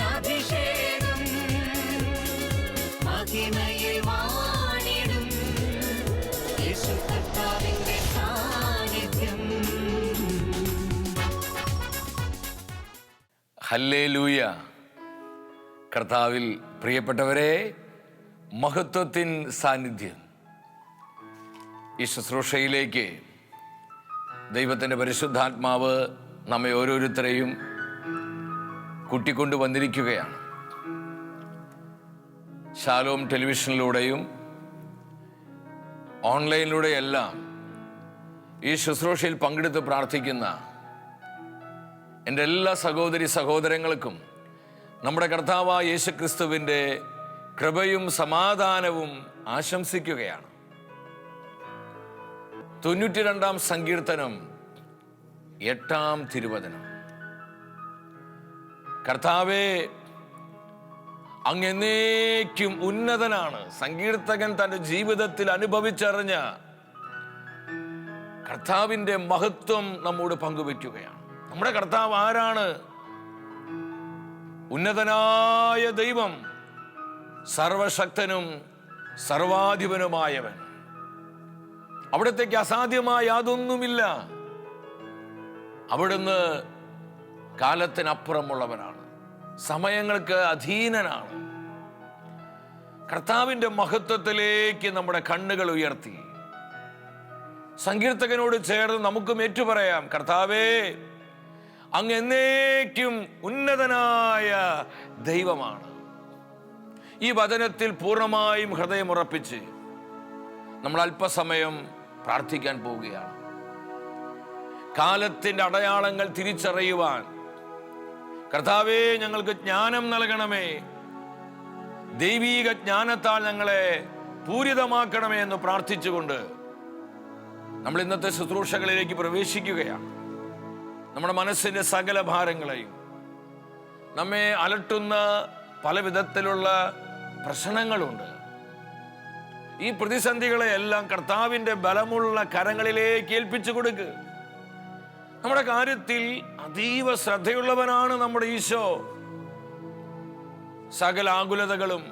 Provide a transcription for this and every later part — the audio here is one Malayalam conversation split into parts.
അഭിഷേകം. വാണിടും സാന്നിധ്യം. ഹല്ലേലൂയ. കർത്താവിൽ പ്രിയപ്പെട്ടവരെ മഹത്വത്തിൻ സാന്നിധ്യം. ഈ ശുശ്രൂഷയിലേക്ക് ദൈവത്തിന്റെ പരിശുദ്ധാത്മാവ് നമ്മെ ഓരോരുത്തരെയും കൂട്ടിക്കൊണ്ടു വന്നിരിക്കുകയാണ് ശാലോം ടെലിവിഷനിലൂടെയും ഓൺലൈനിലൂടെയെല്ലാം ഈ ശുശ്രൂഷയിൽ പങ്കെടുത്ത് പ്രാർത്ഥിക്കുന്ന എന്റെ എല്ലാ സഹോദരി സഹോദരങ്ങൾക്കും നമ്മുടെ കർത്താവായ യേശുക്രിസ്തുവിന്റെ കൃപയും സമാധാനവും ആശംസിക്കുകയാണ്. തൊണ്ണൂറ്റി രണ്ടാം സങ്കീർത്തനം എട്ടാം തിരുവചനം. കർത്താവേ അങ്ങെന്നേക്കും ഉന്നതനാണ്. സങ്കീർത്തകൻ തന്റെ ജീവിതത്തിൽ അനുഭവിച്ചറിഞ്ഞ കർത്താവിന്റെ മഹത്വം നമ്മോട് പങ്കുവയ്ക്കുകയാണ്. നമ്മുടെ കർത്താവ് ആരാണ്? ഉന്നതനായ ദൈവം സർവശക്തനും സർവാധിപനുമായവൻ. അവിടത്തേക്ക് അസാധ്യമായ യാതൊന്നുമില്ല. അവിടുന്ന് കാലത്തിനപ്പുറമുള്ളവനാണ്. സമയങ്ങൾക്ക് അധീനനാണ്. കർത്താവിന്റെ മഹത്വത്തിലേക്ക് നമ്മുടെ കണ്ണുകൾ ഉയർത്തി. സങ്കീർത്തകനോട് ചേർന്ന് നമുക്കും ഏറ്റുപറയാം കർത്താവേ അങ്ങ് എന്നേക്കും ഉന്നതനായ ദൈവമാണ്. ഈ വചനത്തിൽ പൂർണമായും ഹൃദയമുറപ്പിച്ച് നമ്മൾ അല്പസമയം പ്രാർത്ഥിക്കാൻ പോവുകയാണ്. കാലത്തിന്റെ അടയാളങ്ങൾ തിരിച്ചറിയുവാൻ കർത്താവേ ഞങ്ങൾക്ക് ജ്ഞാനം നൽകണമേ. ദൈവീക ജ്ഞാനത്താൽ ഞങ്ങളെ പൂരിതമാക്കണമേ എന്ന് പ്രാർത്ഥിച്ചുകൊണ്ട് നമ്മൾ ഇന്നത്തെ ശുശ്രൂഷകളിലേക്ക് പ്രവേശിക്കുകയാണ്. നമ്മുടെ മനസ്സിന്റെ സകല ഭാരങ്ങളെയും നമ്മെ അലട്ടുന്ന പല വിധത്തിലുള്ള പ്രശ്നങ്ങളുണ്ട്. ഈ പ്രതിസന്ധികളെ എല്ലാം കർത്താവിന്റെ ബലമുള്ള കരങ്ങളിലേക്ക് ഏൽപ്പിച്ചു കൊടുക്ക്. നമ്മുടെ കാര്യത്തിൽ അതീവ ശ്രദ്ധയുള്ളവനാണ് നമ്മുടെ ഈശോ. സകല ആകുലതകളും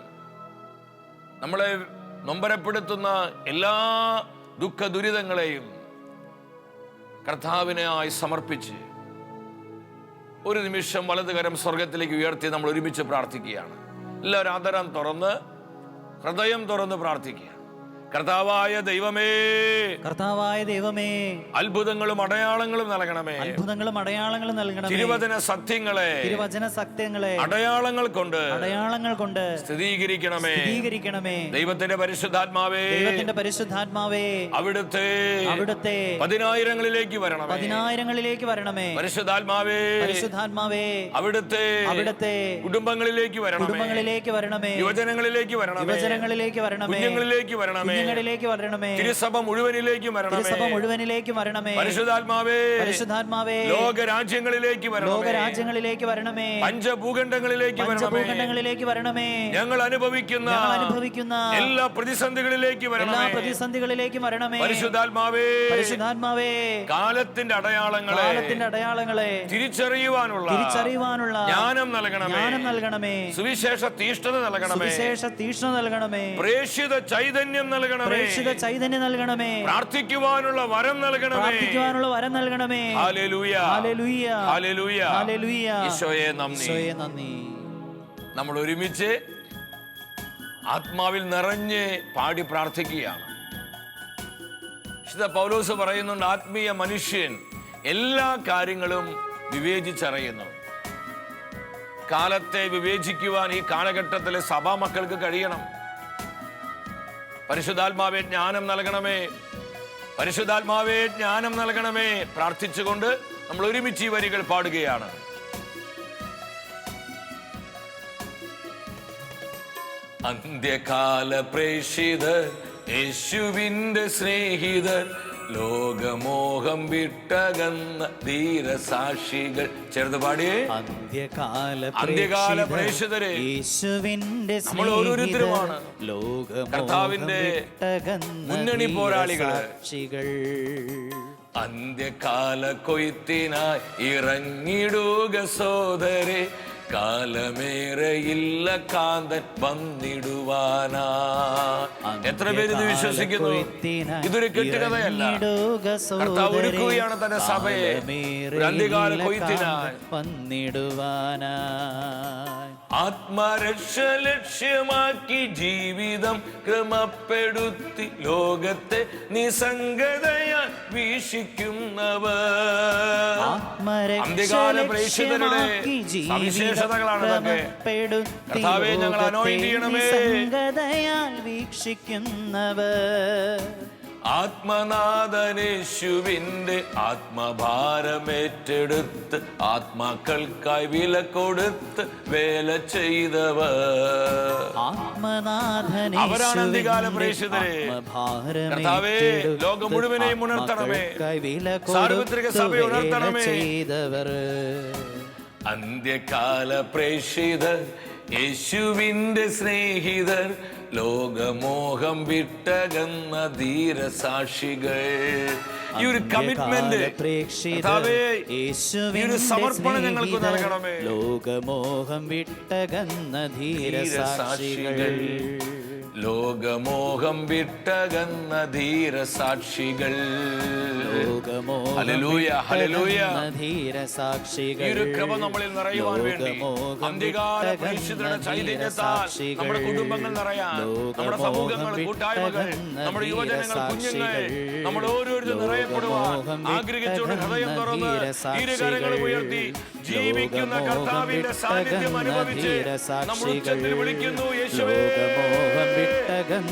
നമ്മളെ നൊമ്പരപ്പെടുത്തുന്ന എല്ലാ ദുഃഖ ദുരിതങ്ങളെയും കർത്താവിനായി സമർപ്പിച്ച് ഒരു നിമിഷം വലതുകരം സ്വർഗത്തിലേക്ക് ഉയർത്തി നമ്മൾ ഒരുമിച്ച് പ്രാർത്ഥിക്കുകയാണ്. എല്ലാവരും ആദരം തുറന്ന് ഹൃദയം തുറന്ന് പ്രാർത്ഥിക്കുക. കർത്താവായ ദൈവമേ. കർത്താവായ ദൈവമേ. അത്ഭുതങ്ങളും അടയാളങ്ങളും നൽകണമേ. അത്ഭുതങ്ങളും അടയാളങ്ങളും നൽകണമേ. തിരുവചന സത്യങ്ങളെ. തിരുവചന സത്യങ്ങളെ. അടയാളങ്ങൾ കൊണ്ട് അടയാളങ്ങൾ കൊണ്ട് സ്ഥിരീകരിക്കണമേ. സ്ഥിരീകരിക്കണമേ. ദൈവത്തിന്റെ പരിശുദ്ധാത്മാവേ. ദൈവത്തിന്റെ പരിശുദ്ധാത്മാവേ. അവിടുത്തെ അവിടുത്തെ പതിനായിരങ്ങളിലേക്ക് വരണം പതിനായിരങ്ങളിലേക്ക് വരണമേ. പരിശുദ്ധാത്മാവേ. പരിശുദ്ധാത്മാവേ. അവിടുത്തെ അവിടുത്തെ കുടുംബങ്ങളിലേക്ക് വരണം കുടുംബങ്ങളിലേക്ക് വരണമേ. യുവജനങ്ങളിലേക്ക് വരണം യുവജനങ്ങളിലേക്ക് വരണമേ. കുഞ്ഞുങ്ങളിലേക്ക് വരണമേ. കുഞ്ഞുങ്ങളിലേക്ക് വരണമേ. തിരുസഭ മുഴുവനിലേക്ക് വരണമേ. തിരുസഭ മുഴുവനിലേക്ക് വരണമേ. പരിശുദ്ധാത്മാവേ. പരിശുദ്ധാത്മാവേ. ലോക രാജ്യങ്ങളിലേക്ക് വരണമേ. ലോകരാജ്യങ്ങളിലേക്ക് വരണമേ. പഞ്ചഭൂഖണ്ഡങ്ങളിലേക്ക് വരണമേ. പഞ്ചഭൂഖണ്ഡങ്ങളിലേക്ക് വരണമേ. ഞങ്ങൾ അനുഭവിക്കുന്ന ഞങ്ങൾ അനുഭവിക്കുന്ന എല്ലാ പ്രതിസന്ധികളിലേക്ക് എല്ലാ പ്രതിസന്ധികളിലേക്കും വരണമേ. പരിശുദ്ധാത്മാവേ. പരിശുദ്ധാത്മാവേ. കാലത്തിന്റെ അടയാളങ്ങളെ കാലത്തിന്റെ അടയാളങ്ങളെ തിരിച്ചറിയുവാനുള്ള തിരിച്ചറിയുവാനുള്ള ജ്ഞാനം നൽകണമേ. ജ്ഞാനം നൽകണമേ. സുവിശേഷ തീഷ്ണത നൽകണമേ. സുവിശേഷ തീഷ്ണത നൽകണമേ. പ്രേക്ഷിത ചൈതന്യം നൽകണമേ. പ്രേക്ഷിത ചൈതന്യം നൽകണമേ. പ്രാർത്ഥിക്കുവാനുള്ള വരം നൽകണമേ. പ്രാർത്ഥിക്കുവാനുള്ള വരം നൽകണമേ. ഹല്ലേലൂയ. ഹല്ലേലൂയ. ഹല്ലേലൂയ. ഹല്ലേലൂയ. ഈശോയെ നന്ദി. ഈശോയെ നന്ദി. നമ്മൾ ഒരുമിച്ച് ആത്മാവിൽ നിറഞ്ഞ് പാടി പ്രാർത്ഥിക്കുകയാണ്. വിശുദ്ധ പൗലോസ് പറയുന്നുണ്ട് ആത്മീയ മനുഷ്യൻ എല്ലാ കാര്യങ്ങളും വിവേചിച്ചറിയുന്നു. കാലത്തെ വിവേചിക്കുവാൻ ഈ കാലഘട്ടത്തിലെ സഭാ മക്കൾക്ക് കഴിയണം. പരിശുദ്ധാത്മാവെ ജ്ഞാനം നൽകണമേ. പരിശുദ്ധാത്മാവേ ജ്ഞാനം നൽകണമേ. പ്രാർത്ഥിച്ചുകൊണ്ട് നമ്മൾ ഒരുമിച്ച് ഈ വരികൾ പാടുകയാണ്. അന്ത്യകാല പ്രേഷിത യേശുവിന്റെ സ്നേഹിതർ ലോകമോഹം വിട്ടകന്ന ധീരസാക്ഷികൾ. ചേർന്ന് പാടിയേ. അന്ത്യകാല അന്ത്യകാല പ്രേക്ഷിതരെ യേശുവിന്റെ നമ്മൾ ഓരോരുത്തരുമാണ്. കർത്താവിന്റെ മുന്നണി പോരാളികൾ. അന്ത്യകാല കൊയ്ത്തിനായി ഇറങ്ങിടുക സോദരെ. കാലമേറെയില്ല കാന്തൻ വന്നിടുവാനാ. എത്ര പേര് ഇത് വിശ്വസിക്കുന്നു? ഇതൊരു കെട്ടുകഥയല്ല കർത്താവ് ഒരുക്കുകയാണ് തന്റെ സഭയെ. അന്ത്യകാല കൊയ്ത്തിനായി. വന്നിടുവാനായി ആത്മരക്ഷ ലക്ഷ്യമാക്കി ജീവിതം ക്രമപ്പെടുത്തി ലോകത്തെ നിസംഗതയാൽ വീക്ഷിക്കുന്നവർ. അന്ത്യകാല പ്രേക്ഷിതരുടെ സവിശേഷതകളാണ് ഞങ്ങൾ അനോയിൻ ചെയ്യണമേ. സംഗതയാൽ വീക്ഷിക്കുന്നവർ. ആത്മനാഥനേശുവിന്റെ ആത്മഭാരമേറ്റെടുത്ത് ആത്മാക്കൾക്കായി വില കൊടുത്ത് വേല ചെയ്തവർ അവരാണ് അന്ത്യകാല പ്രേക്ഷിതരെ. കർത്താവേ, ലോകം മുഴുവനെയും ഉണർത്തണമേ. സാർവത്രിക സഭയെ ഉണർത്തണമേ. ചെയ്തവർ അന്ത്യകാല പ്രേക്ഷിതർ യേശുവിന്റെ സ്നേഹിതർ ലോകമോഹം വിട്ടകന്ന ധീരസാക്ഷികൾ ഈ ഒരു കമ്മിറ്റ്മെന്റ് ഈ ഒരു സമർപ്പണം ഞങ്ങൾക്ക് നൽകണമേ. ലോകമോഹം വിട്ടകന്ന ധീരസാക്ഷികൾ. ലോകമോഹം വിട്ടകന്ന ധീരസാക്ഷികൾ. ധീരസാക്ഷികൾ ഈ ഒരു കൃപ നമ്മളിൽ നിറയുവാൻ വേണ്ടി അന്ത്യകാല വിട്ടകന്ന ചൈതന്യത്താൽ. നമ്മുടെ കുടുംബങ്ങൾ നിറയാൻ നമ്മുടെ സമൂഹങ്ങൾ കൂട്ടായ്മകൾ നമ്മുടെ യുവജനങ്ങൾ കുഞ്ഞുങ്ങൾ നമ്മൾ ഓരോരുത്തരും നിറയപ്പെടുവാൻ ആഗ്രഹിച്ചുകൊണ്ട് ഹൃദയം തുറന്ന് ഇരുകരങ്ങൾ ഉയർത്തി ജീവിക്കുന്ന കർത്താവിന്റെ സാന്നിധ്യം അനുഭവിച്ച് നമ്മൾ ഉച്ചത്തിൽ വിളിക്കുന്നു യേശുവേ കരങ്ങൾ ലോകമോഹം. വിട്ടകന്ന.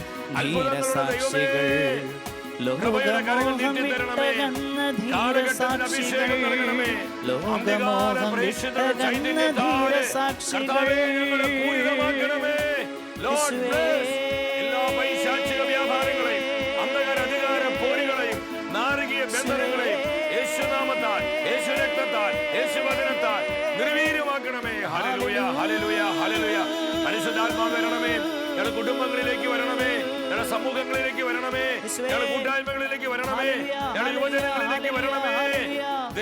ധീരസാക്ഷികൾ എല്ലാ പൈശാചിക വ്യാപാരങ്ങളെയും അന്ധകാര അധികാര പോരുകളെയും നാരകീയ ബന്ധനങ്ങളെയും യേശുനാമത്താൽ യേശു രക്തത്താൽ യേശു വചനത്താൽ നിർവീര്യമാക്കണമേ. ഹല്ലേലൂയ ഹല്ലേലൂയ ഹല്ലേലൂയ. പരിശുദ്ധാത്മാവ് വരണമേ. ഞങ്ങളുടെ കുടുംബങ്ങളിലേക്ക് വരണമേ. ഞങ്ങളുടെ സമൂഹങ്ങളിലേക്ക് വരണമേ. ഞങ്ങളുടെ കൂട്ടായ്മകളിലേക്ക് വരണമേ. ഞങ്ങളുടെ യുവജനങ്ങളിലേക്ക് വരണമേ.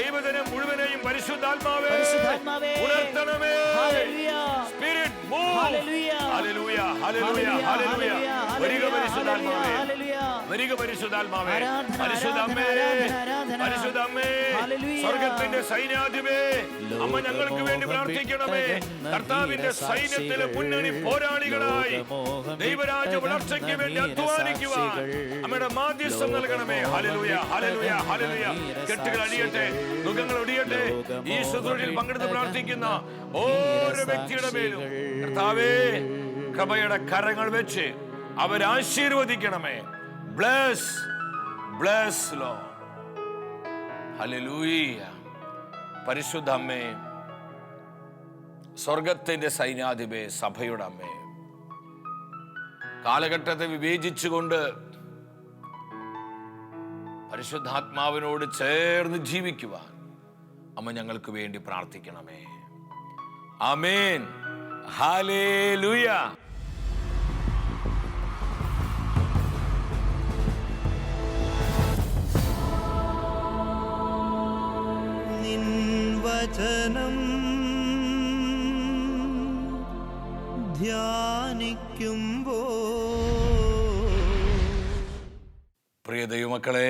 ദൈവജനം മുഴുവനെയും പരിശുദ്ധാത്മാവേ. ഉണർത്തണമേ. സ്പിരിറ്റ് ഹല്ലേലൂയ. വരിക പരിശുദ്ധാത്മാവേ. വരിക പരിശുദ്ധാത്മാവേ. പരിശുദ്ധമ്മേ. പരിശുദ്ധമ്മേ. സ്വർഗത്തിന്റെ സൈന്യാധിപേ. അമ്മ ഞങ്ങൾക്ക് വേണ്ടി പ്രാർത്ഥിക്കണമേ. കർത്താവിന്റെ സൈന്യത്തിലെ മുന്നണി പോരാളികളായി. ദൈവരാജ വളർച്ചയ്ക്ക് വേണ്ടി അധ്വാനിക്കുവാൻ. അമ്മയുടെ മാധ്യസ്ഥം നൽകണമേ. ഹലലുയ ഹലലുയ ഹലലുയ കെട്ടുകൾ അടിയട്ടെ മുഖങ്ങൾ ഒടിയട്ടെ. ഈ ശുശ്രൂഷയിൽ പങ്കെടുത്ത് പ്രാർത്ഥിക്കുന്ന ഓരോ വ്യക്തിയുടെ മേലും കർത്താവേ കൃപയുടെ കരങ്ങൾ വെച്ച് അവരാശീർവദിക്കണമേ ബ്ലസ് ബ്ലസ് ലോ ഹല്ലേലൂയ പരിശുദ്ധ അമ്മേ സ്വർഗത്തിന്റെ സൈന്യാധിപേ സഭയുടെ അമ്മേ. കാലഘട്ടത്തെ വിവേചിച്ചുകൊണ്ട് പരിശുദ്ധാത്മാവിനോട് ചേർന്ന് ജീവിക്കുവാൻ അമ്മ ഞങ്ങൾക്ക് വേണ്ടി പ്രാർത്ഥിക്കണമേ. അമേൻ ഹാലേലുയ ചനം വചനം ധ്യാനിക്കുമ്പോ പ്രിയ ദൈവമക്കളെ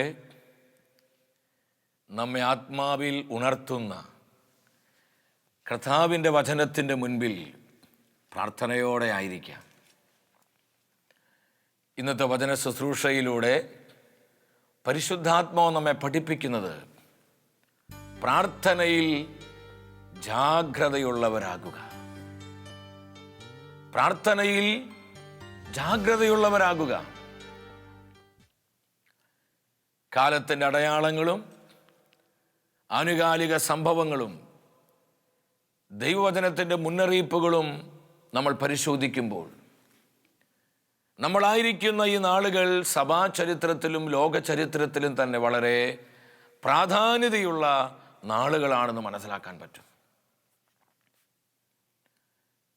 നമ്മെ ആത്മാവിൽ ഉണർത്തുന്ന കർത്താവിന്റെ വചനത്തിന്റെ മുൻപിൽ പ്രാർത്ഥനയോടെ ആയിരിക്കാം. ഇന്നത്തെ വചന ശുശ്രൂഷയിലൂടെ പരിശുദ്ധാത്മാവ് നമ്മെ പഠിപ്പിക്കുന്നത് പ്രാർത്ഥനയിൽ ജാഗ്രതയുള്ളവരാകുക. പ്രാർത്ഥനയിൽ ജാഗ്രതയുള്ളവരാകുക. കാലത്തിന്റെ അടയാളങ്ങളും ആനുകാലിക സംഭവങ്ങളും ദൈവവചനത്തിന്റെ മുന്നറിയിപ്പുകളും നമ്മൾ പരിശോധിക്കുമ്പോൾ നമ്മളായിരിക്കുന്ന ഈ നാളുകൾ സഭാ ചരിത്രത്തിലും ലോക ചരിത്രത്തിലും തന്നെ വളരെ പ്രാധാന്യതയുള്ള നാളുകളാണെന്ന് മനസ്സിലാക്കാൻ പറ്റും.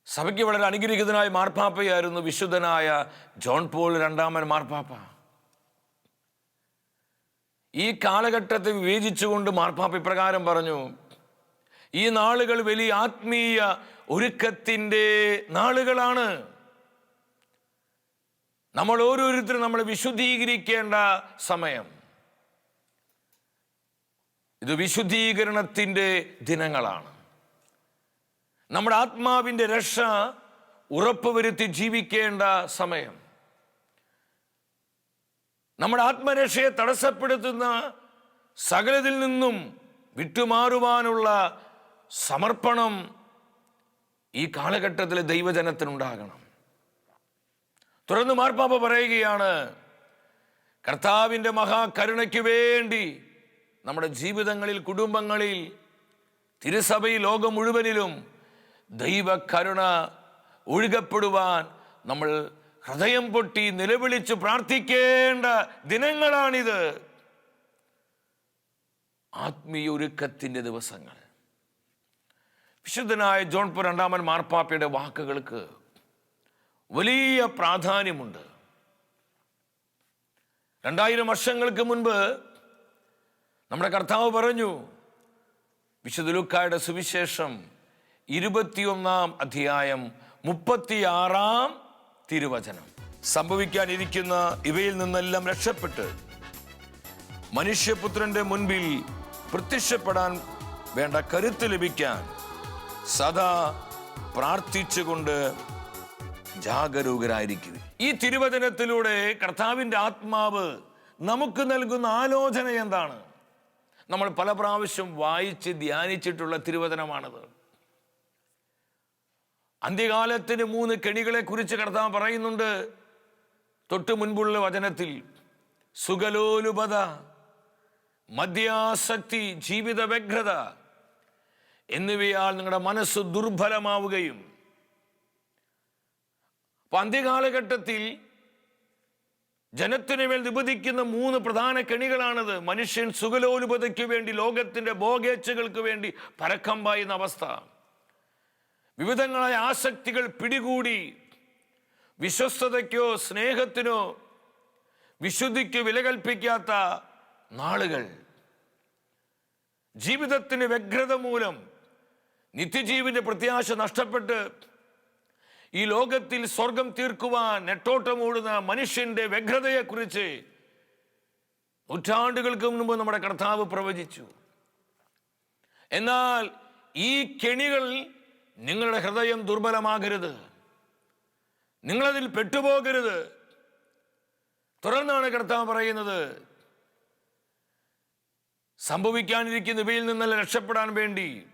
സഭയ്ക്ക് വളരെ അനുഗ്രഹീതനായ മാർപ്പാപ്പയായിരുന്നു വിശുദ്ധനായ ജോൺ പോൾ രണ്ടാമൻ മാർപ്പാപ്പ. ഈ കാലഘട്ടത്തെ വിവേചിച്ചുകൊണ്ട് മാർപ്പാപ്പ ഇപ്രകാരം പറഞ്ഞു ഈ നാളുകൾ വലിയ ആത്മീയ ഒരുക്കത്തിന്റെ നാളുകളാണ്. നമ്മൾ ഓരോരുത്തരും നമ്മൾ വിശുദ്ധീകരിക്കേണ്ട സമയം. ഇത് വിശുദ്ധീകരണത്തിന്റെ ദിനങ്ങളാണ്. നമ്മുടെ ആത്മാവിന്റെ രക്ഷ ഉറപ്പുവരുത്തി ജീവിക്കേണ്ട സമയം. നമ്മുടെ ആത്മരക്ഷയെ തടസ്സപ്പെടുത്തുന്ന സകലതിൽ നിന്നും വിട്ടുമാറുവാനുള്ള സമർപ്പണം ഈ കാലഘട്ടത്തിൽ ദൈവജനത്തിനുണ്ടാകണം. തുറന്നു മാർപ്പാപ്പ പറയുകയാണ് കർത്താവിന്റെ മഹാകരുണയ്ക്ക് വേണ്ടി നമ്മുടെ ജീവിതങ്ങളിൽ കുടുംബങ്ങളിൽ തിരുസഭയിൽ ലോകം മുഴുവനിലും ദൈവകരുണ ഒഴുകപ്പെടുവാൻ നമ്മൾ ഹൃദയം പൊട്ടി നിലവിളിച്ച് പ്രാർത്ഥിക്കേണ്ട ദിനങ്ങളാണിത്. ആത്മീയ ഒരുക്കത്തിന്റെ ദിവസങ്ങൾ. വിശുദ്ധനായ ജോൺ പോ രണ്ടാമൻ മാർപ്പാപ്പയുടെ വാക്കുകൾക്ക് വലിയ പ്രാധാന്യമുണ്ട്. രണ്ടായിരം വർഷങ്ങൾക്ക് മുൻപ് നമ്മുടെ കർത്താവ് പറഞ്ഞു വിശുദ്ധ ലൂക്കായുടെ സുവിശേഷം ഇരുപത്തിയൊന്നാം അധ്യായം മുപ്പത്തിയാറാം തിരുവചനം. സംഭവിക്കാനിരിക്കുന്ന ഇവയിൽ നിന്നെല്ലാം രക്ഷപ്പെട്ട് മനുഷ്യപുത്രന്റെ മുൻപിൽ പ്രത്യക്ഷപ്പെടാൻ വേണ്ട കരുത്ത് ലഭിക്കാൻ സദാ പ്രാർത്ഥിച്ചുകൊണ്ട് ജാഗരൂകരായിരിക്കും ഈ തിരുവചനത്തിലൂടെ കർത്താവിന്റെ ആത്മാവ് നമുക്ക് നൽകുന്ന ആലോചന എന്താണ്? നമ്മൾ പല പ്രാവശ്യം വായിച്ച് ധ്യാനിച്ചിട്ടുള്ള തിരുവചനമാണത്. അന്ത്യകാലത്തിന് മൂന്ന് കെണികളെ കുറിച്ച് കടത്താൻ പറയുന്നുണ്ട്. തൊട്ട് മുൻപുള്ള വചനത്തിൽ സുഗലോലുപത മദ്യാസക്തി ജീവിത വ്യഗ്രത എന്നിവയാൽ നിങ്ങളുടെ മനസ്സ് ദുർബലമാവുകയും. അപ്പൊ അന്ത്യകാലഘട്ടത്തിൽ ജനത്തിനു മേൽ നിബന്ധിക്കുന്ന മൂന്ന് പ്രധാന കെണികളാണത്. മനുഷ്യൻ സുഗലോലുപതയ്ക്ക് വേണ്ടി ലോകത്തിന്റെ ബോഗേച്ചുകൾക്ക് വേണ്ടി പരക്കം പായുന്ന അവസ്ഥ. വിവിധങ്ങളായ ആസക്തികൾ പിടികൂടി വിശ്വസ്തതയ്ക്കോ സ്നേഹത്തിനോ വിശുദ്ധിക്കോ വില കൽപ്പിക്കാത്ത നാളുകൾ. ജീവിതത്തിന് വ്യഗ്രത മൂലം നിത്യജീവിന്റെ പ്രത്യാശ നഷ്ടപ്പെട്ട് ഈ ലോകത്തിൽ സ്വർഗം തീർക്കുവാൻ നെട്ടോട്ടമോടുന്ന മനുഷ്യന്റെ വ്യഗ്രതയെക്കുറിച്ച് നൂറ്റാണ്ടുകൾക്ക് മുൻപ് നമ്മുടെ കർത്താവ് പ്രവചിച്ചു. എന്നാൽ ഈ കെണികൾ നിങ്ങളുടെ ഹൃദയം ദുർബലമാകരുത്. നിങ്ങളതിൽ പെട്ടുപോകരുത്. തുടർന്നാണ് കർത്താവ് പറയുന്നത് സംഭവിക്കാനിരിക്കുന്ന ഇവയിൽ നിന്നല്ല രക്ഷപ്പെടാൻ വേണ്ടി.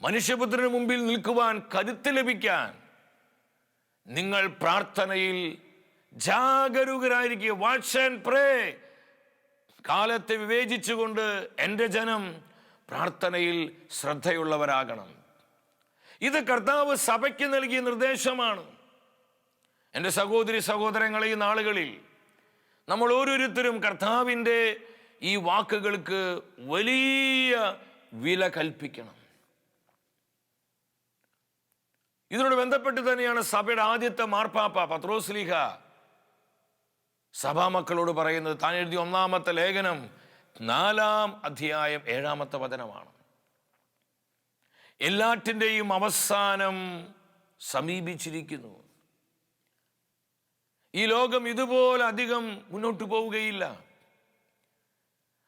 മനുഷ്യപുത്രന് മുമ്പിൽ നിൽക്കുവാൻ കരുത്ത് ലഭിക്കാൻ നിങ്ങൾ പ്രാർത്ഥനയിൽ ജാഗരൂകരായിരിക്കുക. വാട്സ് ആൻഡ് പ്രേ കാലത്തെ വിവേചിച്ചുകൊണ്ട് എന്റെ ജനം പ്രാർത്ഥനയിൽ ശ്രദ്ധയുള്ളവരാകണം. ഇത് കർത്താവ് സഭയ്ക്ക് നൽകിയ നിർദ്ദേശമാണ്. എന്റെ സഹോദരി സഹോദരങ്ങളെ ഈ നാളുകളിൽ നമ്മൾ ഓരോരുത്തരും കർത്താവിന്റെ ഈ വാക്കുകൾക്ക് വലിയ വില കൽപ്പിക്കണം. ഇതിനോട് ബന്ധപ്പെട്ട് തന്നെയാണ് സഭയുടെ ആദ്യത്തെ മാർപ്പാപ്പ പത്രോസ്ലിഹ സഭാമക്കളോട് പറയുന്നത് താൻ എഴുതിയ ഒന്നാമത്തെ ലേഖനം നാലാം അധ്യായം ഏഴാമത്തെ വചനമാണ്. എല്ലാറ്റിന്റെയും അവസാനം സമീപിച്ചിരിക്കുന്നു. ഈ ലോകം ഇതുപോലെ അധികം മുന്നോട്ട് പോവുകയില്ല.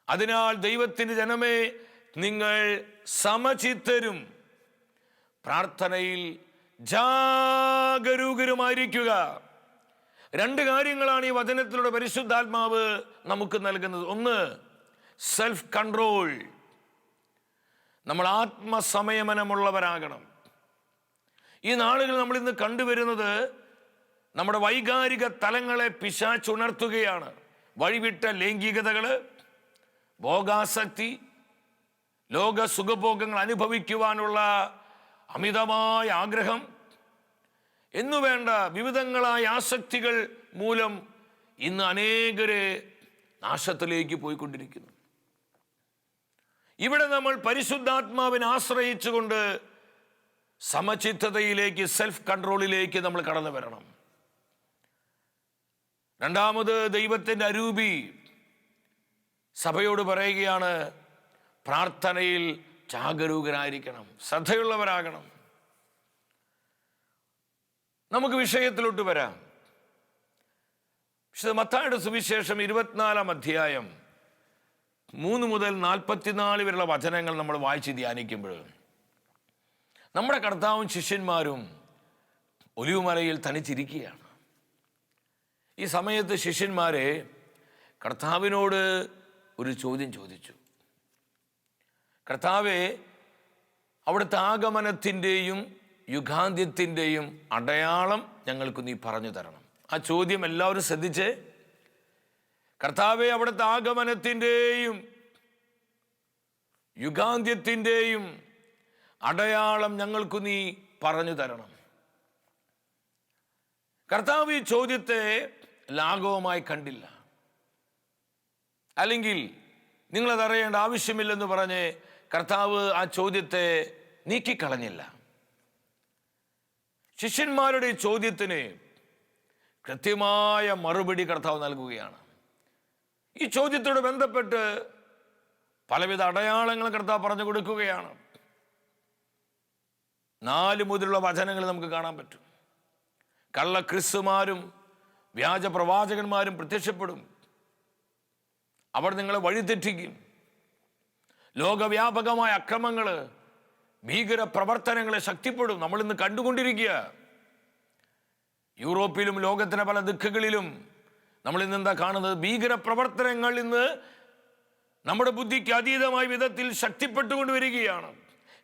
അതിനാൽ ദൈവത്തിന്റെ ജനമേ നിങ്ങൾ സമചിത്തരും പ്രാർത്ഥനയിൽ ജാഗരൂകരുമായിരിക്കുക. രണ്ട് കാര്യങ്ങളാണ് ഈ വചനത്തിലൂടെ പരിശുദ്ധാത്മാവ് നമുക്ക് നൽകുന്നത്. ഒന്ന് സെൽഫ് കൺട്രോൾ നമ്മൾ ആത്മസമയമനമുള്ളവരാകണം. ഈ നാളുകൾ നമ്മൾ ഇന്ന് കണ്ടുവരുന്നത് നമ്മുടെ വൈകാരിക തലങ്ങളെ പിശാച്ചുണർത്തുകയാണ്. വഴിവിട്ട ലൈംഗികതകൾ ഭോഗാസക്തി ലോക സുഖഭോഗങ്ങൾ അനുഭവിക്കുവാനുള്ള അമിതമായ ആഗ്രഹം എന്നുവേണ്ട വിവിധങ്ങളായ ആസക്തികൾ മൂലം ഇന്ന് അനേകരെ നാശത്തിലേക്ക് പോയിക്കൊണ്ടിരിക്കുന്നു. ഇവിടെ നമ്മൾ പരിശുദ്ധാത്മാവിനെ ആശ്രയിച്ചുകൊണ്ട് സമചിത്തതയിലേക്ക് സെൽഫ് കൺട്രോളിലേക്ക് നമ്മൾ കടന്നു വരണം. രണ്ടാമത് ദൈവത്തിന്റെ അരൂപി സഭയോട് പറയുകയാണ് പ്രാർത്ഥനയിൽ ജാഗരൂകരായിരിക്കണം ശ്രദ്ധയുള്ളവരാകണം. നമുക്ക് വിഷയത്തിലോട്ട് വരാം. വിശുദ്ധ മത്തായുടെ സുവിശേഷം ഇരുപത്തിനാലാം അധ്യായം മൂന്ന് മുതൽ നാൽപ്പത്തിനാല് വരെയുള്ള വചനങ്ങൾ നമ്മൾ വായിച്ച് ധ്യാനിക്കുമ്പോൾ നമ്മുടെ കർത്താവും ശിഷ്യന്മാരും ഒലിവുമലയിൽ തനിച്ചിരിക്കുകയാണ്. ഈ സമയത്ത് ശിഷ്യന്മാരെ കർത്താവിനോട് ഒരു ചോദ്യം ചോദിച്ചു. കർത്താവെ അവിടുത്തെ ആഗമനത്തിന്റെയും യുഗാന്ത്യത്തിന്റെയും അടയാളം ഞങ്ങൾക്ക് നീ പറഞ്ഞു തരണം. ആ ചോദ്യം എല്ലാവരും ശ്രദ്ധിച്ച്? കർത്താവെ അവിടുത്തെ ആഗമനത്തിന്റെയും യുഗാന്ത്യത്തിന്റെയും അടയാളം ഞങ്ങൾക്ക് നീ പറഞ്ഞു തരണം. കർത്താവ് ഈ ചോദ്യത്തെ ലാഘവമായി കണ്ടില്ല. അല്ലെങ്കിൽ നിങ്ങളതറിയേണ്ട ആവശ്യമില്ലെന്ന് പറഞ്ഞ് കർത്താവ് ആ ചോദ്യത്തെ നീക്കിക്കളഞ്ഞില്ല. ശിഷ്യന്മാരുടെ ചോദ്യത്തിന് കൃത്യമായ മറുപടി കർത്താവ് നൽകുകയാണ്. ഈ ചോദ്യത്തോട് ബന്ധപ്പെട്ട് പലവിധ അടയാളങ്ങൾ കർത്താവ് പറഞ്ഞു കൊടുക്കുകയാണ്. നാല് മുതലുള്ള വചനങ്ങൾ നമുക്ക് കാണാൻ പറ്റും. കള്ള ക്രിസ്തുമാരും വ്യാജ പ്രവാചകന്മാരും പ്രത്യക്ഷപ്പെടും. അവർ നിങ്ങളെ വഴിതെറ്റിക്കും. ലോകവ്യാപകമായ അക്രമങ്ങൾ ഭീകര പ്രവർത്തനങ്ങളെ ശക്തിപ്പെടും. നമ്മൾ ഇന്ന് കണ്ടുകൊണ്ടിരിക്കുക. യൂറോപ്പിലും ലോകത്തിലെ പല ദിക്കുകളിലും നമ്മൾ ഇന്ന് എന്താ കാണുന്നത്? ഭീകര പ്രവർത്തനങ്ങൾ ഇന്ന് നമ്മുടെ ബുദ്ധിക്ക് അതീതമായ വിധത്തിൽ ശക്തിപ്പെട്ടുകൊണ്ട് വരികയാണ്.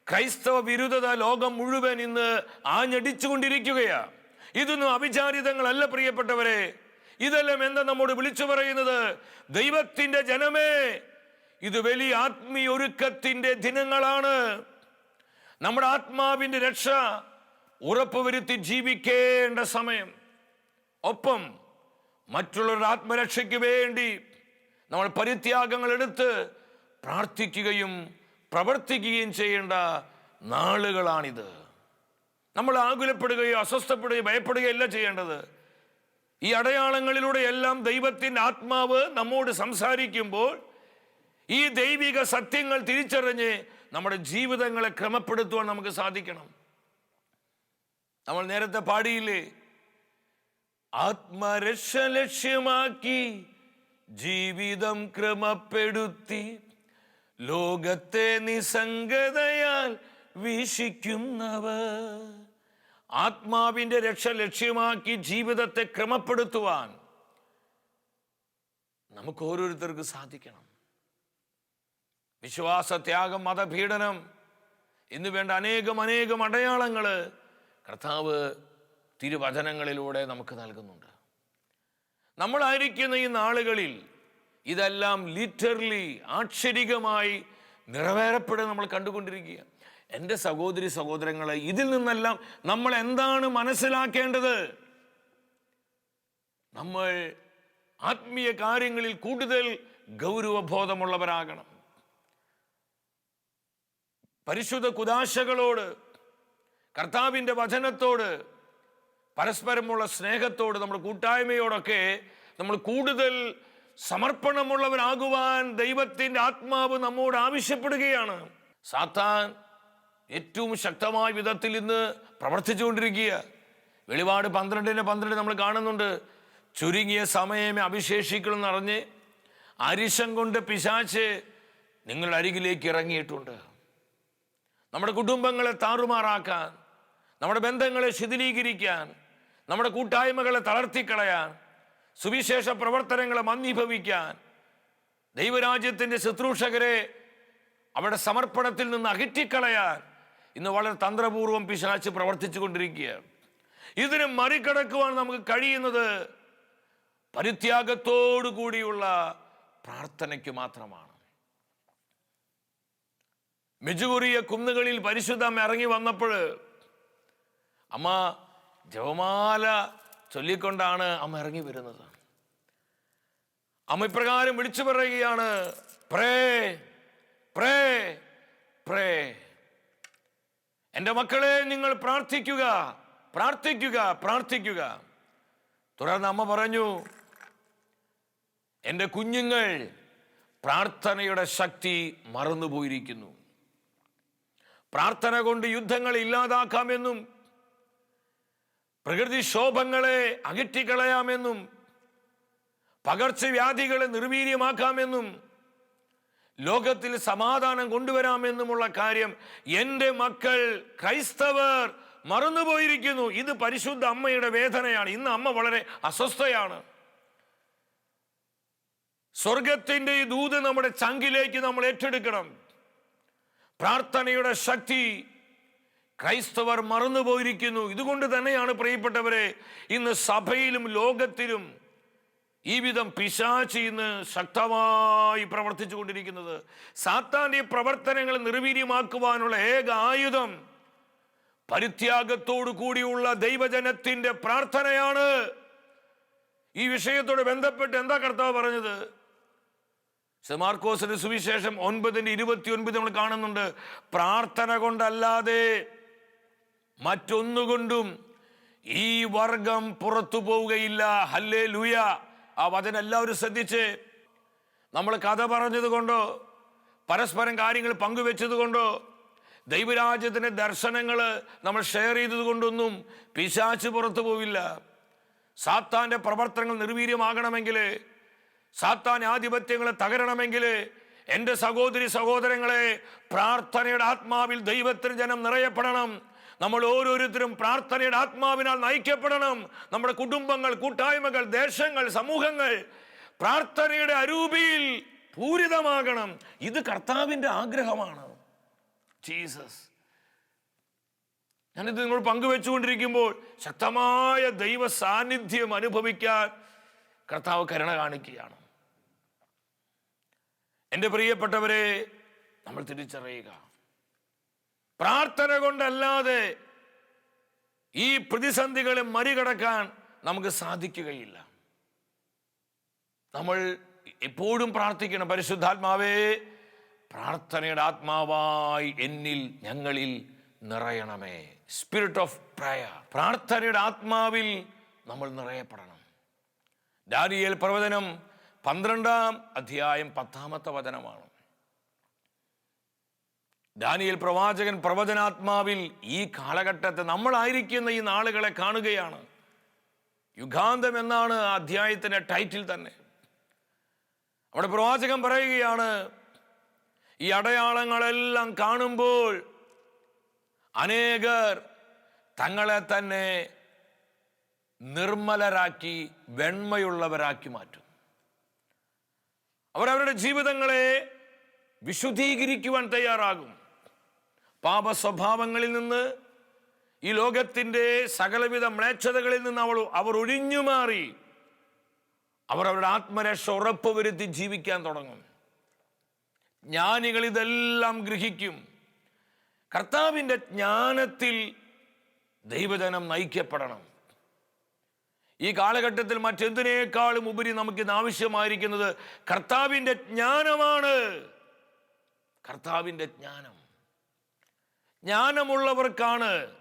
ക്രൈസ്തവ വിരുദ്ധത ലോകം മുഴുവൻ ഇന്ന് ആഞ്ഞടിച്ചുകൊണ്ടിരിക്കുകയാണ് ഇതൊന്നും അവിചാരിതങ്ങളല്ല പ്രിയപ്പെട്ടവരെ. ഇതെല്ലാം എന്താ നമ്മോട് വിളിച്ചു പറയുന്നത്? ദൈവത്തിന്റെ ജനമേ ഇത് വലിയ ആത്മീയ ഒരുക്കത്തിന്റെ ദിനങ്ങളാണ്. നമ്മുടെ ആത്മാവിന്റെ രക്ഷ ഉറപ്പുവരുത്തി ജീവിക്കേണ്ട സമയം. ഒപ്പം മറ്റുള്ളവരുടെ ആത്മരക്ഷയ്ക്ക് വേണ്ടി നമ്മൾ പരിത്യാഗങ്ങൾ എടുത്ത് പ്രാർത്ഥിക്കുകയും പ്രവർത്തിക്കുകയും ചെയ്യേണ്ട നാളുകളാണിത്. നമ്മൾ ആകുലപ്പെടുകയോ അസ്വസ്ഥപ്പെടുകയോ ഭയപ്പെടുകയോ അല്ല ചെയ്യേണ്ടത്. ഈ അടയാളങ്ങളിലൂടെ എല്ലാം ദൈവത്തിന്റെ ആത്മാവ് നമ്മോട് സംസാരിക്കുമ്പോൾ ഈ ദൈവിക സത്യങ്ങൾ തിരിച്ചറിഞ്ഞ് നമ്മുടെ ജീവിതങ്ങളെ ക്രമപ്പെടുത്തുവാൻ നമുക്ക് സാധിക്കണം. നമ്മൾ നേരത്തെ പാടിയില്ലേ? ആത്മരക്ഷ ലക്ഷ്യമാക്കി ജീവിതം ക്രമപ്പെടുത്തി ലോകത്തെ നിസംഗതയാൽ വീക്ഷിക്കുന്നവർ. ആത്മാവിന്റെ രക്ഷ ലക്ഷ്യമാക്കി ജീവിതത്തെ ക്രമപ്പെടുത്തുവാൻ നമുക്ക് ഓരോരുത്തർക്ക് സാധിക്കണം. വിശ്വാസത്യാഗം മതപീഡനം ഇന്ന് വേണ്ട അനേകം അനേകം അടയാളങ്ങൾ കർത്താവ് തിരുവചനങ്ങളിലൂടെ നമുക്ക് നൽകുന്നുണ്ട്. നമ്മളായിരിക്കുന്ന ഈ നാളുകളിൽ ഇതെല്ലാം ലിറ്ററലി ആക്ഷരികമായി നിറവേറപ്പെടുക നമ്മൾ കണ്ടുകൊണ്ടിരിക്കുക. എന്റെ സഹോദരി സഹോദരങ്ങളെ ഇതിൽ നിന്നെല്ലാം നമ്മൾ എന്താണ് മനസ്സിലാക്കേണ്ടത്? നമ്മൾ ആത്മീയ കാര്യങ്ങളിൽ കൂടുതൽ ഗൗരവബോധമുള്ളവരാകണം. പരിശുദ്ധ കുദാശകളോട് കർത്താവിന്റെ വചനത്തോട് പരസ്പരമുള്ള സ്നേഹത്തോട് നമ്മുടെ കൂട്ടായ്മയോടൊക്കെ നമ്മൾ കൂടുതൽ സമർപ്പണമുള്ളവരാകുവാൻ ദൈവത്തിന്റെ ആത്മാവ് നമ്മോട് ആവശ്യപ്പെടുകയാണ്. സാത്താൻ ഏറ്റവും ശക്തമായ വിധത്തിൽ ഇന്ന് പ്രവർത്തിച്ചുകൊണ്ടിരിക്കുക വെളിപാട് പന്ത്രണ്ടിന് പന്ത്രണ്ട് നമ്മൾ കാണുന്നുണ്ട്. ചുരുങ്ങിയ സമയമേ അഭിശേഷിക്കണമെന്ന് അറിഞ്ഞ് അരിശം കൊണ്ട് പിശാച്ച് നിങ്ങളുടെ അരികിലേക്ക് ഇറങ്ങിയിട്ടുണ്ട്. നമ്മുടെ കുടുംബങ്ങളെ താറുമാറാക്കാൻ നമ്മുടെ ബന്ധങ്ങളെ ശിഥിലീകരിക്കാൻ നമ്മുടെ കൂട്ടായ്മകളെ തളർത്തിക്കളയാൻ സുവിശേഷ പ്രവർത്തനങ്ങളെ മന്ദീഭവിക്കാൻ ദൈവരാജ്യത്തിന്റെ ശുശ്രൂഷകരെ അവരുടെ സമർപ്പണത്തിൽ നിന്ന് അകറ്റിക്കളയാൻ ഇന്ന് വളരെ തന്ത്രപൂർവം പിശാച്ച് പ്രവർത്തിച്ചു കൊണ്ടിരിക്കുകയാണ്. ഇതിനെ മറികടക്കുവാൻ നമുക്ക് കഴിയുന്നത് പരിത്യാഗത്തോടു കൂടിയുള്ള പ്രാർത്ഥനയ്ക്ക് മാത്രമാണ്. മെജുകുറിയ കുന്നുകളിൽ പരിശുദ്ധം ഇറങ്ങി വന്നപ്പോൾ അമ്മ ജപമാല ചൊല്ലിക്കൊണ്ടാണ് അമ്മ ഇറങ്ങി വരുന്നത്. അമ്മ ഇപ്രകാരം വിളിച്ചു പറയുകയാണ് പ്രേ പ്രേ പ്രേ. എന്റെ മക്കളെ നിങ്ങൾ പ്രാർത്ഥിക്കുക പ്രാർത്ഥിക്കുക പ്രാർത്ഥിക്കുക. തുടർന്ന് അമ്മ പറഞ്ഞു എന്റെ കുഞ്ഞുങ്ങൾ പ്രാർത്ഥനയുടെ ശക്തി മറന്നുപോയിരിക്കുന്നു. പ്രാർത്ഥന കൊണ്ട് യുദ്ധങ്ങൾ ഇല്ലാതാക്കാമെന്നും പ്രകൃതിക്ഷോഭങ്ങളെ അകറ്റിക്കളയാമെന്നും പകർച്ചവ്യാധികളെ നിർവീര്യമാക്കാമെന്നും ലോകത്തിൽ സമാധാനം കൊണ്ടുവരാമെന്നുമുള്ള കാര്യം എന്റെ മക്കൾ ക്രൈസ്തവർ മറന്നുപോയിരിക്കുന്നു. ഇത് പരിശുദ്ധ അമ്മയുടെ വേദനയാണ്. ഇന്ന് അമ്മ വളരെ അസ്വസ്ഥയാണ്. സ്വർഗത്തിന്റെ ഈ ദൂത് നമ്മുടെ ചങ്കിലേക്ക് നമ്മൾ ഏറ്റെടുക്കണം. പ്രാർത്ഥനയുടെ ശക്തി ക്രൈസ്തവർ മറന്നുപോയിരിക്കുന്നു. ഇതുകൊണ്ട് തന്നെയാണ് പ്രിയപ്പെട്ടവരെ ഇന്ന് സഭയിലും ലോകത്തിലും ഈ വിധം പിശാചി ഇന്ന് ശക്തമായി പ്രവർത്തിച്ചു കൊണ്ടിരിക്കുന്നത്. സാത്താന്റെ പ്രവർത്തനങ്ങൾ നിർവീര്യമാക്കുവാനുള്ള ഏക ആയുധം പരിത്യാഗത്തോടു കൂടിയുള്ള ദൈവജനത്തിന്റെ പ്രാർത്ഥനയാണ്. ഈ വിഷയത്തോട് ബന്ധപ്പെട്ട് എന്താ കർത്താവ് പറഞ്ഞത്? സെമാർക്കോസിന്റെ സുവിശേഷം ഒൻപതിന്റെ ഇരുപത്തി ഒൻപത് നമ്മൾ കാണുന്നുണ്ട്. പ്രാർത്ഥന കൊണ്ടല്ലാതെ മറ്റൊന്നുകൊണ്ടും ഈ വർഗം പുറത്തു പോവുകയില്ല. ഹല്ലേ ലൂയ ആ വചനം എല്ലാവരും ശ്രദ്ധിച്ച് നമ്മൾ കഥ പറഞ്ഞത് കൊണ്ടോ പരസ്പരം കാര്യങ്ങൾ പങ്കുവെച്ചത് കൊണ്ടോ ദൈവരാജ്യത്തിന്റെ ദർശനങ്ങൾ നമ്മൾ ഷെയർ ചെയ്തത് കൊണ്ടൊന്നും പിശാച്ച് പുറത്തു പോവില്ല. സാത്താന്റെ പ്രവർത്തനങ്ങൾ നിർവീര്യമാകണമെങ്കിൽ സാത്താൻ ആധിപത്യങ്ങളെ തകരണമെങ്കിൽ എന്റെ സഹോദരി സഹോദരങ്ങളെ പ്രാർത്ഥനയുടെ ആത്മാവിൽ ദൈവത്തിന് ജനം നിറയപ്പെടണം. നമ്മൾ ഓരോരുത്തരും പ്രാർത്ഥനയുടെ ആത്മാവിനാൽ നയിക്കപ്പെടണം. നമ്മുടെ കുടുംബങ്ങൾ കൂട്ടായ്മകൾ ദേശങ്ങൾ സമൂഹങ്ങൾ പ്രാർത്ഥനയുടെ അരൂപിയിൽ പൂരിതമാകണം. ഇത് കർത്താവിന്റെ ആഗ്രഹമാണ്. ജീസസ്. ഞാനിത് നിങ്ങൾ പങ്കുവെച്ചുകൊണ്ടിരിക്കുമ്പോൾ ശക്തമായ ദൈവ സാന്നിധ്യം അനുഭവിക്കാൻ കർത്താവ് കരുണ കാണിക്കുകയാണ്. എന്റെ പ്രിയപ്പെട്ടവരെ നമ്മൾ തിരിച്ചറിയുക. പ്രാർത്ഥന കൊണ്ടല്ലാതെ ഈ പ്രതിസന്ധികളെ മറികടക്കാൻ നമുക്ക് സാധിക്കുകയില്ല. നമ്മൾ എപ്പോഴും പ്രാർത്ഥിക്കണം പരിശുദ്ധാത്മാവേ പ്രാർത്ഥനയുടെ ആത്മാവായി എന്നിൽ ഞങ്ങളിൽ നിറയണമേ. സ്പിരിറ്റ് ഓഫ് പ്രയർ പ്രാർത്ഥനയുടെ ആത്മാവിൽ നമ്മൾ നിറയപ്പെടണം. ദാനിയേൽ പ്രവചനം പന്ത്രണ്ടാം അധ്യായം പത്താമത്തെ വചനമാണ്. ദാനിയേൽ പ്രവാചകൻ പ്രവചനാത്മാവിൽ ഈ കാലഘട്ടത്തെ നമ്മളായിരിക്കുന്ന ഈ നാളുകളെ കാണുകയാണ്. യുഗാന്തം എന്നാണ് ആ അധ്യായത്തിന്റെ ടൈറ്റിൽ തന്നെ. അവിടെ പ്രവാചകൻ പറയുകയാണ് ഈ അടയാളങ്ങളെല്ലാം കാണുമ്പോൾ അനേകർ തങ്ങളെ തന്നെ നിർമ്മലരാക്കി വെണ്മയുള്ളവരാക്കി മാറ്റും. അവരവരുടെ ജീവിതങ്ങളെ വിശുദ്ധീകരിക്കുവാൻ തയ്യാറാകും. പാപ സ്വഭാവങ്ങളിൽ നിന്ന് ഈ ലോകത്തിന്റെ സകലവിധ മ്ലേച്ഛതകളിൽ നിന്ന് അവൾ അവർ ഒഴിഞ്ഞു മാറി. അവർ അവരുടെ ആത്മരക്ഷ ഉറപ്പ് വരുത്തി ജീവിക്കാൻ തുടങ്ങും. ജ്ഞാനികൾ ഇതെല്ലാം ഗ്രഹിക്കും. കർത്താവിന്റെ ജ്ഞാനത്തിൽ ദൈവജനം നയിക്കപ്പെടണം. ഈ കാലഘട്ടത്തിൽ മറ്റെന്തിനേക്കാളും ഉപരി നമുക്കിന്ന് ആവശ്യമായിരിക്കുന്നത് കർത്താവിന്റെ ജ്ഞാനമാണ്. കർത്താവിന്റെ ജ്ഞാനം. ജ്ഞാനമുള്ളവർക്കാണ്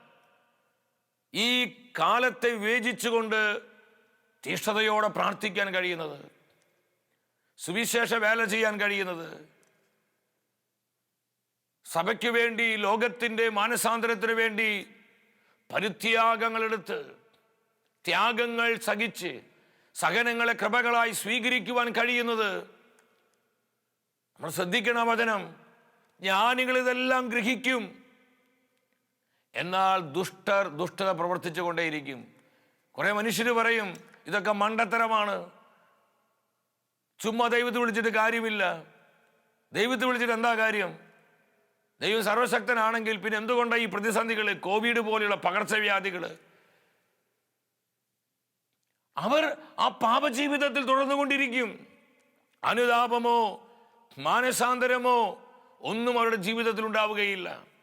ഈ കാലത്തെ വിവേചിച്ചുകൊണ്ട് തീഷ്ണതയോടെ പ്രാർത്ഥിക്കാൻ കഴിയുന്നത് സുവിശേഷ വേല ചെയ്യാൻ കഴിയുന്നത്. സഭയ്ക്ക് വേണ്ടി ലോകത്തിന്റെ മാനസാന്തരത്തിന് വേണ്ടി പരിത്യാഗങ്ങളെടുത്ത് ത്യാഗങ്ങൾ സഹിച്ച് സഹനങ്ങളെ കൃപകളായി സ്വീകരിക്കുവാൻ കഴിയുന്നത്. നമ്മൾ ശ്രദ്ധിക്കണ വചനം. ജ്ഞാനികൾ ഇതെല്ലാം ഗ്രഹിക്കും. എന്നാൽ ദുഷ്ടർ ദുഷ്ടത പ്രവർത്തിച്ചു കൊണ്ടേയിരിക്കും കുറെ മനുഷ്യർ പറയും ഇതൊക്കെ മണ്ടത്തരമാണ്. ചുമ്മാ ദൈവത്തെ വിളിച്ചിട്ട് കാര്യമില്ല. ദൈവത്തെ വിളിച്ചിട്ട് എന്താ കാര്യം? ദൈവം സർവശക്തനാണെങ്കിൽ പിന്നെ എന്തുകൊണ്ടാണ് ഈ പ്രതിസന്ധികൾ കോവിഡ് പോലെയുള്ള പകർച്ചവ്യാധികൾ അവർ ആ പാപജീവിതത്തിൽ തുടർന്നുകൊണ്ടിരിക്കും. അനുതാപമോ മാനസാന്തരമോ ഒന്നും അവരുടെ ജീവിതത്തിൽ ഉണ്ടാവുകയില്ല.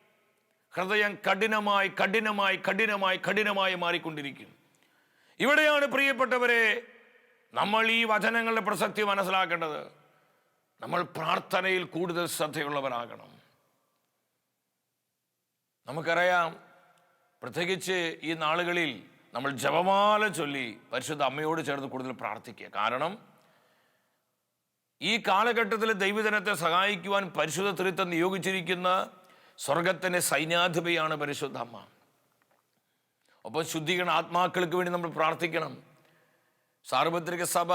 ഹൃദയം കഠിനമായി കഠിനമായി കഠിനമായി കഠിനമായി മാറിക്കൊണ്ടിരിക്കും ഇവിടെയാണ് പ്രിയപ്പെട്ടവരെ നമ്മൾ ഈ വചനങ്ങളുടെ പ്രസക്തി മനസ്സിലാക്കേണ്ടത്. നമ്മൾ പ്രാർത്ഥനയിൽ കൂടുതൽ ശ്രദ്ധയുള്ളവരാകണം. നമുക്കറിയാം പ്രത്യേകിച്ച് ഈ നാളുകളിൽ നമ്മൾ ജപമാല ചൊല്ലി പരിശുദ്ധ അമ്മയോട് ചേർന്ന് കൂടുതൽ പ്രാർത്ഥിക്കുക. കാരണം ഈ കാലഘട്ടത്തിൽ ദൈവജനത്തെ സഹായിക്കുവാൻ പരിശുദ്ധ തിരുത്തം നിയോഗിച്ചിരിക്കുന്ന സ്വർഗത്തിന്റെ സൈന്യാധിപയാണ് പരിശുദ്ധമ്മ ഒപ്പം ശുദ്ധീകരണ ആത്മാക്കൾക്ക് വേണ്ടി നമ്മൾ പ്രാർത്ഥിക്കണം. സാർവത്രിക സഭ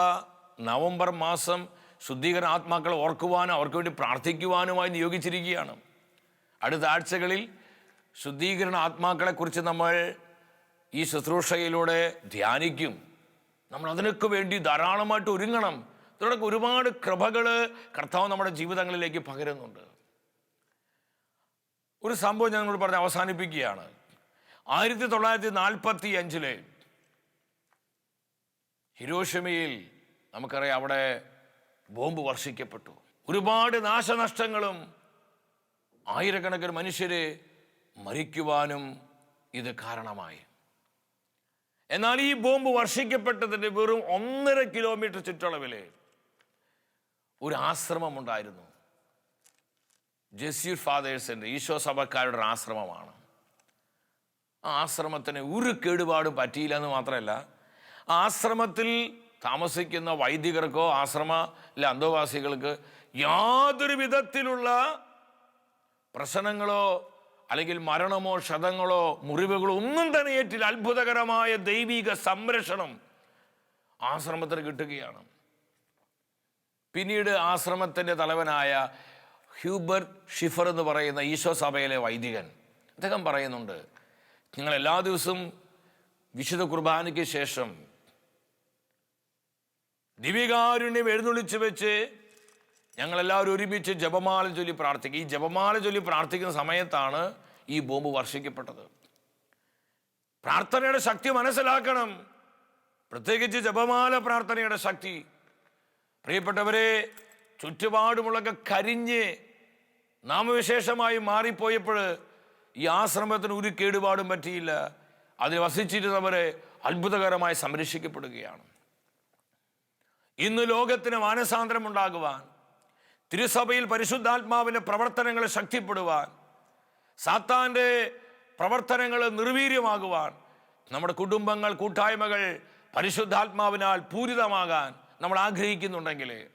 നവംബർ മാസം ശുദ്ധീകരണ ആത്മാക്കളെ ഓർക്കുവാനും അവർക്ക് വേണ്ടി പ്രാർത്ഥിക്കുവാനുമായി നിയോഗിച്ചിരിക്കുകയാണ്. അടുത്ത ആഴ്ചകളിൽ ശുദ്ധീകരണ ആത്മാക്കളെക്കുറിച്ച് നമ്മൾ ഈ ശുശ്രൂഷയിലൂടെ ധ്യാനിക്കും. നമ്മൾ അതിനൊക്കെ വേണ്ടി ധാരാളമായിട്ട് ഒരുങ്ങണം. ഇതിലൂടെ ഒരുപാട് കൃപകൾ കർത്താവ് നമ്മുടെ ജീവിതങ്ങളിലേക്ക് പകരുന്നുണ്ട്. ഒരു സംഭവം ഞാൻ നിങ്ങളോട് പറഞ്ഞ് അവസാനിപ്പിക്കുകയാണ്. ആയിരത്തി തൊള്ളായിരത്തി നാൽപ്പത്തി അഞ്ചിലെ ഹിരോഷിമയിൽ നമുക്കറിയാം അവിടെ ബോംബ് വർഷിക്കപ്പെട്ടു. ഒരുപാട് നാശനഷ്ടങ്ങളും ആയിരക്കണക്കിന് മനുഷ്യരെ മരിക്കുവാനും ഇത് കാരണമായി. എന്നാൽ ഈ ബോംബ് വർഷിക്കപ്പെട്ടതിന്റെ വെറും ഒന്നര കിലോമീറ്റർ ചുറ്റളവിൽ ഒരു ആശ്രമം ഉണ്ടായിരുന്നു ഫാദേഴ്സ് ഫാദേഴ്സിന്റെ ഈശോ സഭക്കാരുടെ ആശ്രമമാണ്. ആ ആശ്രമത്തിന് ഒരു കേടുപാടും പറ്റിയില്ല എന്ന് മാത്രമല്ല ആശ്രമത്തിൽ താമസിക്കുന്ന വൈദികർക്കോ ആശ്രമ അല്ലെ അന്തോവാസികൾക്ക് യാതൊരു വിധത്തിലുള്ള പ്രശ്നങ്ങളോ അല്ലെങ്കിൽ മരണമോ ക്ഷതങ്ങളോ മുറിവുകളോ ഒന്നും തന്നെ ഏറ്റില്ല. അത്ഭുതകരമായ ദൈവിക സംരക്ഷണം ആശ്രമത്തിന് കിട്ടുകയാണ്. പിന്നീട് ആശ്രമത്തിന്റെ തലവനായ ഹ്യൂബർ ഷിഫർ എന്ന് പറയുന്ന ഈശോ സഭയിലെ വൈദികൻ. അദ്ദേഹം പറയുന്നുണ്ട് നിങ്ങൾ എല്ലാ ദിവസവും വിശുദ്ധ കുർബാനയ്ക്ക് ശേഷം ദിവ്യകാരുണ്യം എഴുന്നള്ളിച്ച് വെച്ച് ഞങ്ങളെല്ലാവരും ഒരുമിച്ച് ജപമാല ചൊല്ലി പ്രാർത്ഥിക്കും. ഈ ജപമാല ചൊല്ലി പ്രാർത്ഥിക്കുന്ന സമയത്താണ് ഈ ബോംബ് വർഷിക്കപ്പെട്ടത്. പ്രാർത്ഥനയുടെ ശക്തി മനസ്സിലാക്കണം. പ്രത്യേകിച്ച് ജപമാല പ്രാർത്ഥനയുടെ ശക്തി. പ്രിയപ്പെട്ടവരെ ചുറ്റുപാടുമുള്ളൊക്കെ കരിഞ്ഞ് നാമവിശേഷമായി മാറിപ്പോയപ്പോൾ ഈ ആശ്രമത്തിന് ഒരു കേടുപാടും പറ്റിയില്ല. അതിൽ വസിച്ചിരുന്നവരെ അത്ഭുതകരമായി സംരക്ഷിക്കപ്പെടുകയാണ്. ഇന്ന് ലോകത്തിന് മാനസാന്തരം ഉണ്ടാകുവാൻ തിരുസഭയിൽ പരിശുദ്ധാത്മാവിന്റെ പ്രവർത്തനങ്ങൾ ശക്തിപ്പെടുവാൻ സാത്താന്റെ പ്രവർത്തനങ്ങൾ നിർവീര്യമാകുവാൻ നമ്മുടെ കുടുംബങ്ങൾ കൂട്ടായ്മകൾ പരിശുദ്ധാത്മാവിനാൽ പൂരിതമാകാൻ നമ്മൾ ആഗ്രഹിക്കുന്നുണ്ടെങ്കിൽ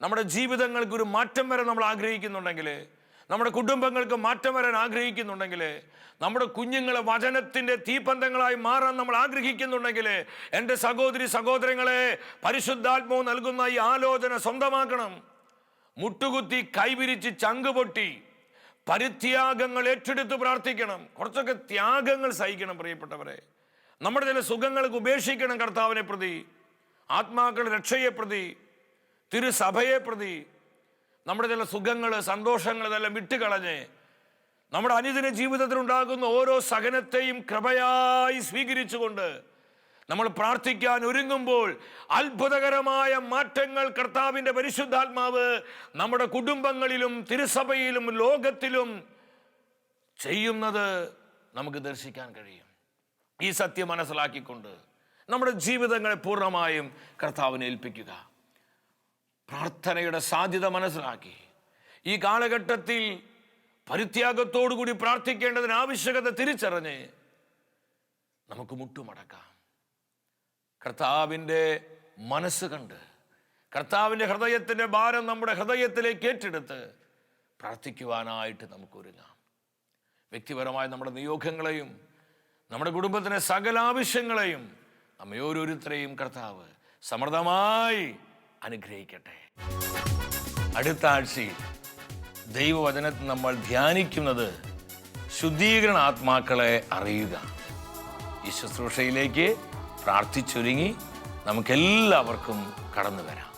നമ്മുടെ ജീവിതങ്ങൾക്ക് ഒരു മാറ്റം വരെ നമ്മൾ ആഗ്രഹിക്കുന്നുണ്ടെങ്കിൽ നമ്മുടെ കുടുംബങ്ങൾക്ക് മാറ്റം വരാൻ ആഗ്രഹിക്കുന്നുണ്ടെങ്കിൽ നമ്മുടെ കുഞ്ഞുങ്ങളെ വചനത്തിന്റെ തീപ്പന്തങ്ങളായി മാറാൻ നമ്മൾ ആഗ്രഹിക്കുന്നുണ്ടെങ്കിൽ എന്റെ സഹോദരി സഹോദരങ്ങളെ പരിശുദ്ധാത്മാവ് നൽകുന്ന ഈ ആലോചന സ്വന്തമാക്കണം. മുട്ടുകുത്തി കൈവിരിച്ച് ചങ്ക് പൊട്ടി പരിത്യാഗങ്ങൾ ഏറ്റെടുത്ത് പ്രാർത്ഥിക്കണം. കുറച്ചൊക്കെ ത്യാഗങ്ങൾ സഹിക്കണം പ്രിയപ്പെട്ടവരെ. നമ്മുടെ ചില സുഖങ്ങൾക്ക് ഉപേക്ഷിക്കണം കർത്താവിനെ പ്രതി ആത്മാക്കളുടെ രക്ഷയെ പ്രതി. തിരുസഭയെ പ്രതി നമ്മുടെ ചില സുഖങ്ങൾ സന്തോഷങ്ങൾ ഇതെല്ലാം വിട്ടുകളഞ്ഞ് നമ്മുടെ അനുദിന ജീവിതത്തിൽ ഉണ്ടാകുന്ന ഓരോ സഹനത്തെയും കൃപയായി സ്വീകരിച്ചുകൊണ്ട് നമ്മൾ പ്രാർത്ഥിക്കാൻ ഒരുങ്ങുമ്പോൾ അത്ഭുതകരമായ മാറ്റങ്ങൾ കർത്താവിന്റെ പരിശുദ്ധാത്മാവ് നമ്മുടെ കുടുംബങ്ങളിലും തിരുസഭയിലും ലോകത്തിലും ചെയ്യുന്നത് നമുക്ക് ദർശിക്കാൻ കഴിയും. ഈ സത്യം മനസ്സിലാക്കിക്കൊണ്ട് നമ്മുടെ ജീവിതങ്ങളെ പൂർണമായും കർത്താവിനെ ഏൽപ്പിക്കുക. പ്രാർത്ഥനയുടെ സാധ്യത മനസ്സിലാക്കി. ഈ കാലഘട്ടത്തിൽ പരിത്യാഗത്തോടുകൂടി പ്രാർത്ഥിക്കേണ്ടതിന് ആവശ്യകത തിരിച്ചറിഞ്ഞ് നമുക്ക് മുട്ടുമടക്കാം. കർത്താവിന്റെ മനസ്സ് കണ്ട് കർത്താവിന്റെ ഹൃദയത്തിന്റെ ഭാരം നമ്മുടെ ഹൃദയത്തിലേക്ക് ഏറ്റെടുത്ത് പ്രാർത്ഥിക്കുവാനായിട്ട് നമുക്ക് ഒരുങ്ങാം വ്യക്തിപരമായ നമ്മുടെ നിയോഗങ്ങളെയും നമ്മുടെ കുടുംബത്തിന്റെ സകല ആവശ്യങ്ങളെയും നമ്മയോരോരുത്തരെയും കർത്താവ് സമൃദ്ധമായി അനുഗ്രഹിക്കട്ടെ. അടുത്ത ആഴ്ചയിൽ ദൈവവചനത്തിൽ നമ്മൾ ധ്യാനിക്കുന്നത് ശുദ്ധീകരണ ആത്മാക്കളെ അറിയുക. ഈ ശുശ്രൂഷയിലേക്ക് പ്രാർത്ഥിച്ചൊരുങ്ങി നമുക്കെല്ലാവർക്കും കടന്നു വരാം.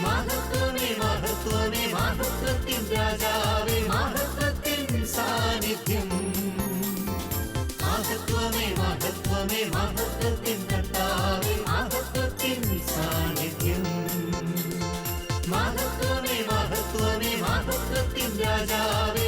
മഹത്വമേ മഹത്വമേ രാജാവേ മഹത്വത്തിൻ സാന്നിധ്യം. മഹത്വമേ മഹത്വമേ മഹത്വത്തിൻ കർത്താവേ മഹത്വത്തിൻ സാന്നിധ്യം മഹത്വമേ മഹത്വമേ മഹത്വത്തിൻ രാജാവേ